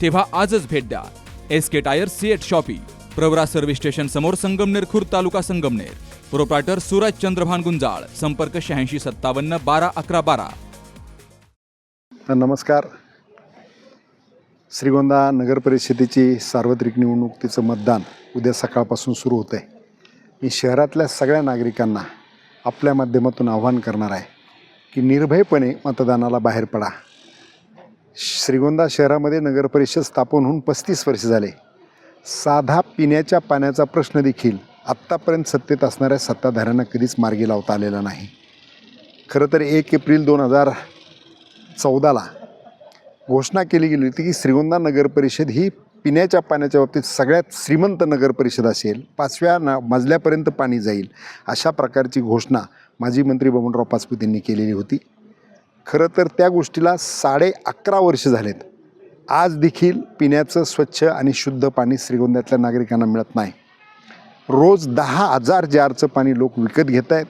तेव्हा आजच भेट द्या. S K tyre CEAT shoppe Pravara service station समोर संगमनेर खुर्द तालुका संगमनेर. प्रोप्रायटर सूरज चंद्रभान गुंजाळ संपर्क शहाऐंशी सत्तावन्न बारा अकरा बारा. नमस्कार. श्रीगोंदा नगर परिषदेची सार्वत्रिक निवडणुकीचं मतदान उद्या सकाळपासून सुरू होतं आहे मी शहरातल्या सगळ्या नागरिकांना आपल्या माध्यमातून आव्हान करणार आहे की निर्भयपणे मतदानाला बाहेर पडा. श्रीगोंदा शहरामध्ये नगरपरिषद स्थापन होऊन पस्तीस वर्ष झाले. साधा पिण्याच्या पाण्याचा प्रश्न देखील आत्तापर्यंत सत्तेत असणाऱ्या सत्ताधाऱ्यांना कधीच मार्गी लावता आलेला नाही. खरं तर एक एप्रिल दोन हजार चौदाला घोषणा केली गेली होती की श्रीगोंदा नगर परिषद ही पिण्याच्या पाण्याच्या बाबतीत सगळ्यात श्रीमंत नगर परिषद असेल. पाचव्या ना मजल्यापर्यंत पाणी जाईल अशा प्रकारची घोषणा माजी मंत्री बबनराव पाचपुतींनी केलेली होती. खरं तर त्या गोष्टीला साडे अकरा वर्ष झालेत. आज देखील पिण्याचं स्वच्छ आणि शुद्ध पाणी श्रीगोंद्यातल्या नागरिकांना मिळत नाही. रोज दहा हजार जारचं पाणी लोक विकत घेत आहेत.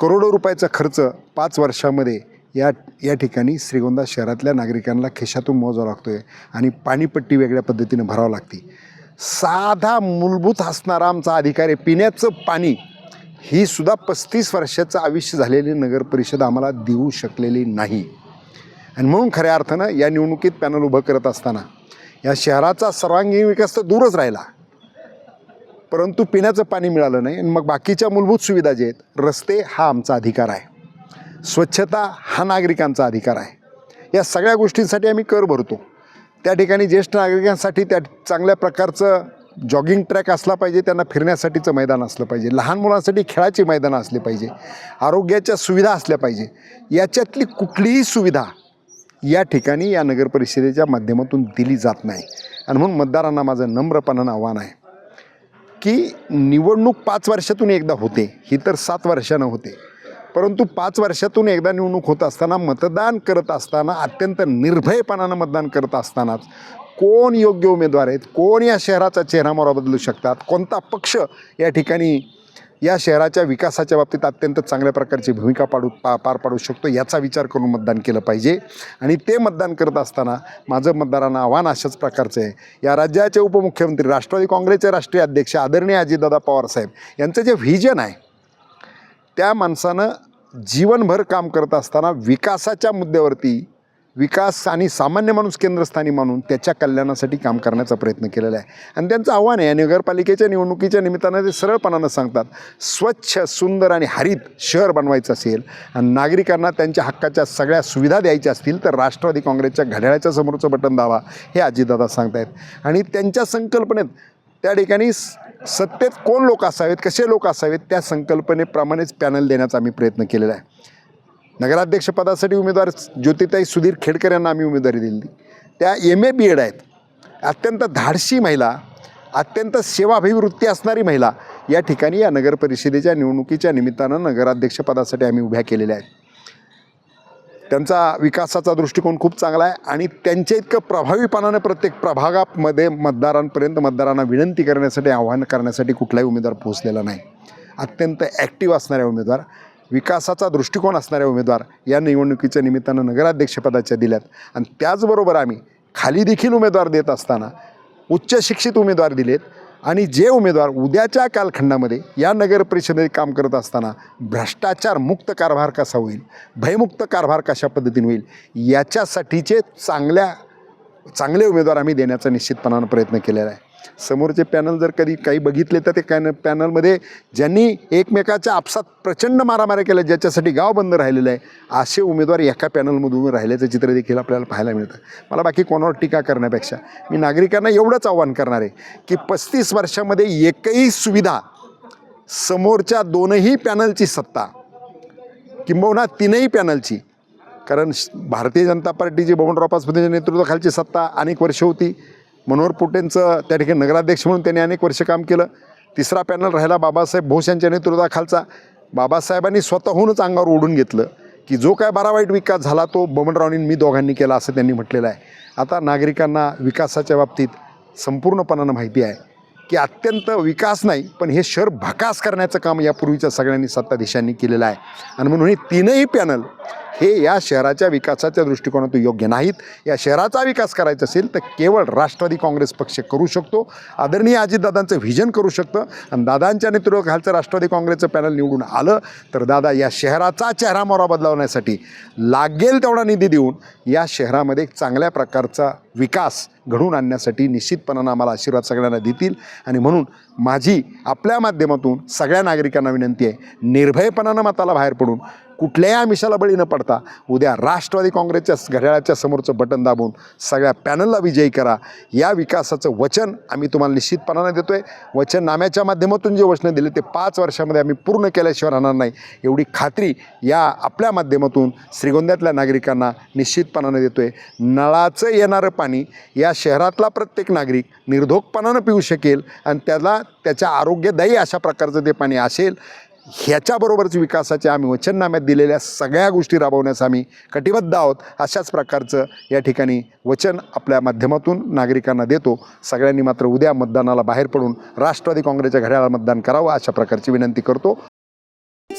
करोडो रुपयाचा खर्च पाच वर्षामध्ये या या ठिकाणी श्रीगोंदा शहरातल्या नागरिकांना खिशातून मोजावा लागतो आहे आणि पाणीपट्टी वेगळ्या पद्धतीनं भरावं लागते. साधा मूलभूत असणारा आमचा अधिकार आहे पिण्याचं पाणी ही सुद्धा पस्तीस वर्षाचं आयुष्य झालेली नगर परिषद आम्हाला देऊ शकलेली नाही. आणि म्हणून खऱ्या अर्थानं या निवडणुकीत पॅनल उभं करत असताना या शहराचा सर्वांगीण विकास तर दूरच राहिला. परंतु पिण्याचं पाणी मिळालं नाही आणि मग बाकीच्या मूलभूत सुविधा जे आहेत रस्ते हा आमचा अधिकार आहे. स्वच्छता हा नागरिकांचा अधिकार आहे. या सगळ्या गोष्टींसाठी आम्ही कर भरतो. त्या ठिकाणी ज्येष्ठ नागरिकांसाठी त्या चांगल्या प्रकारचं जॉगिंग ट्रॅक असला पाहिजे त्यांना फिरण्यासाठीचं मैदान असलं पाहिजे. लहान मुलांसाठी खेळाची मैदानं असली पाहिजे. आरोग्याच्या सुविधा असल्या पाहिजे. याच्यातली कुठलीही सुविधा या ठिकाणी या नगर परिषदेच्या माध्यमातून दिली जात नाही. आणि म्हणून मतदारांना माझं नम्रपणानं आव्हान आहे की निवडणूक पाच वर्षातून एकदा होते. ही तर सात वर्षानं होते. परंतु पाच वर्षातून एकदा निवडणूक होत असताना मतदान करत असताना अत्यंत निर्भयपणानं मतदान करत असतानाच कोण योग्य उमेदवार आहेत? कोण या शहराचा चेहरामोहरा बदलू शकतात? कोणता पक्ष या ठिकाणी या शहराच्या विकासाच्या बाबतीत अत्यंत चांगल्या प्रकारची भूमिका पाडू पा पार पाडू शकतो याचा विचार करून मतदान केलं पाहिजे. आणि ते मतदान करत असताना माझं मतदारांना आव्हान अशाच प्रकारचं आहे. या राज्याचे उपमुख्यमंत्री राष्ट्रवादी काँग्रेसचे राष्ट्रीय अध्यक्ष आदरणीय अजितदादा पवारसाहेब यांचं जे व्हिजन आहे त्या माणसानं जीवनभर काम करत असताना विकासाच्या मुद्द्यावरती विकास आणि सामान्य माणूस केंद्रस्थानी मानून त्याच्या कल्याणासाठी काम करण्याचा प्रयत्न केलेला आहे. आणि त्यांचं आव्हान आहे या नगरपालिकेच्या निवडणुकीच्या निमित्तानं ते सरळपणानं सांगतात स्वच्छ सुंदर आणि हरित शहर बनवायचं असेल आणि नागरिकांना त्यांच्या हक्काच्या सगळ्या सुविधा द्यायच्या असतील तर राष्ट्रवादी काँग्रेसच्या घड्याळाच्या समोरचं बटन दावा हे अजितदादा सांगतायत. आणि त्यांच्या संकल्पनेत त्या ठिकाणी स- सत्तेत कोण लोक असावेत कसे लोक असावेत त्या संकल्पनेप्रमाणेच पॅनल देण्याचा आम्ही प्रयत्न केलेला आहे. नगराध्यक्षपदासाठी उमेदवार ज्योतिताई सुधीर खेडकर यांना आम्ही उमेदवारी दिली त्या एम ए बी एड आहेत. अत्यंत धाडशी महिला अत्यंत सेवाभिवृत्ती असणारी महिला या ठिकाणी या नगर परिषदेच्या निवडणुकीच्या निमित्तानं नगराध्यक्षपदासाठी आम्ही उभ्या केलेल्या आहेत. त्यांचा विकासाचा दृष्टिकोन खूप चांगला आहे आणि त्यांच्या इतकं प्रभावीपणानं प्रत्येक प्रभागामध्ये मतदारांपर्यंत मतदारांना विनंती करण्यासाठी आव्हान करण्यासाठी कुठलाही उमेदवार पोहोचलेला नाही. अत्यंत ॲक्टिव्ह असणाऱ्या उमेदवार. विकासाचा दृष्टिकोन असणाऱ्या उमेदवार या निवडणुकीच्या निमित्तानं नगराध्यक्षपदाच्या दिल्यात. आणि त्याचबरोबर आम्ही खाली देखील उमेदवार देत असताना उच्च शिक्षित उमेदवार दिलेत. आणि जे उमेदवार उद्याच्या कालखंडामध्ये या नगर परिषदेत काम करत असताना भ्रष्टाचार मुक्त कारभार कसा होईल भयमुक्त कारभार कशा पद्धतीने होईल याच्यासाठीचे चांगल्या चांगले उमेदवार आम्ही देण्याचा निश्चितपणानं प्रयत्न केलेला आहे. समोरचे पॅनल जर कधी काही बघितले तर ते कॅन पॅनलमध्ये ज्यांनी एकमेकाच्या आपसात प्रचंड मारामाऱ्या केल्या ज्याच्यासाठी गाव बंद राहिलेलं आहे असे उमेदवार एका पॅनलमधून राहिल्याचं चित्र देखील आपल्याला पाहायला मिळतं. मला बाकी कोणावर टीका करण्यापेक्षा मी नागरिकांना एवढंच आव्हान करणार आहे की पस्तीस वर्षामध्ये एकही सुविधा समोरच्या दोनही पॅनलची सत्ता किंबहुना तीनही पॅनलची कारण श- भारतीय जनता पार्टीची बबनराव रॉपासमध्ये नेतृत्वाखालची सत्ता अनेक वर्ष होती. मनोहर पोटेंचं त्या ठिकाणी नगराध्यक्ष म्हणून त्यांनी अनेक वर्ष काम केलं. तिसरा पॅनल राहिला बाबासाहेब भोस यांच्या नेतृत्वाखालचा. बाबासाहेबांनी स्वतःहूनच अंगावर ओढून घेतलं की जो काय बरा वाईट विकास झाला तो बबनरावनी मी दोघांनी केला असं त्यांनी म्हटलेलं आहे. आता नागरिकांना विकासाच्या बाबतीत संपूर्णपणानं माहिती आहे की अत्यंत विकास नाही पण हे शहर भकास करण्याचं काम यापूर्वीच्या सगळ्यांनी सत्ताधीशांनी केलेलं आहे. आणि म्हणून हे तीनही पॅनल हे या शहराच्या विकासाच्या दृष्टिकोनातून योग्य नाहीत. या शहराचा विकास करायचा असेल तर केवळ राष्ट्रवादी काँग्रेस पक्ष करू शकतो. आदरणीय अजितदादांचं व्हिजन करू शकतं. आणि दादांच्या नेतृत्वाखालचं राष्ट्रवादी काँग्रेसचं पॅनल निवडून आलं तर दादा या शहराचा चेहरा मोहरा बदलवण्यासाठी लागेल तेवढा निधी देऊन या शहरामध्ये एक चांगल्या प्रकारचा विकास घडवून आणण्यासाठी निश्चितपणानं आम्हाला आशीर्वाद सगळ्यांना देतील. आणि म्हणून माझी आपल्या माध्यमातून सगळ्या नागरिकांना विनंती आहे निर्भयपणानं मताला बाहेर पडून कुठल्याही आमिषाला बळी न पडता उद्या राष्ट्रवादी काँग्रेसच्या घड्याळाच्या समोरचं बटन दाबून सगळ्या पॅनलला विजयी करा. या विकासाचं वचन आम्ही तुम्हाला निश्चितपणानं देतो आहे वचननाम्याच्या माध्यमातून जे वचनं दिले ते पाच वर्षामध्ये आम्ही पूर्ण केल्याशिवाय राहणार नाही. एवढी खात्री या आपल्या माध्यमातून श्रीगोंद्यातल्या नागरिकांना निश्चितपणानं देतो आहे नळाचं येणारं पाणी या शहरातला प्रत्येक नागरिक निर्धोकपणानं पिऊ शकेल आणि त्याला त्याच्या आरोग्यदायी अशा प्रकारचं ते पाणी असेल ह्याच्याबरोबरच विकासाच्या आम्ही वचननाम्यात दिलेल्या सगळ्या गोष्टी राबवण्यास आम्ही कटिबद्ध आहोत अशाच प्रकारचं या ठिकाणी वचन आपल्या माध्यमातून नागरिकांना देतो. सगळ्यांनी मात्र उद्या मतदानाला बाहेर पडून राष्ट्रवादी काँग्रेसच्या घड्याला मतदान करावं अशा प्रकारची विनंती करतो.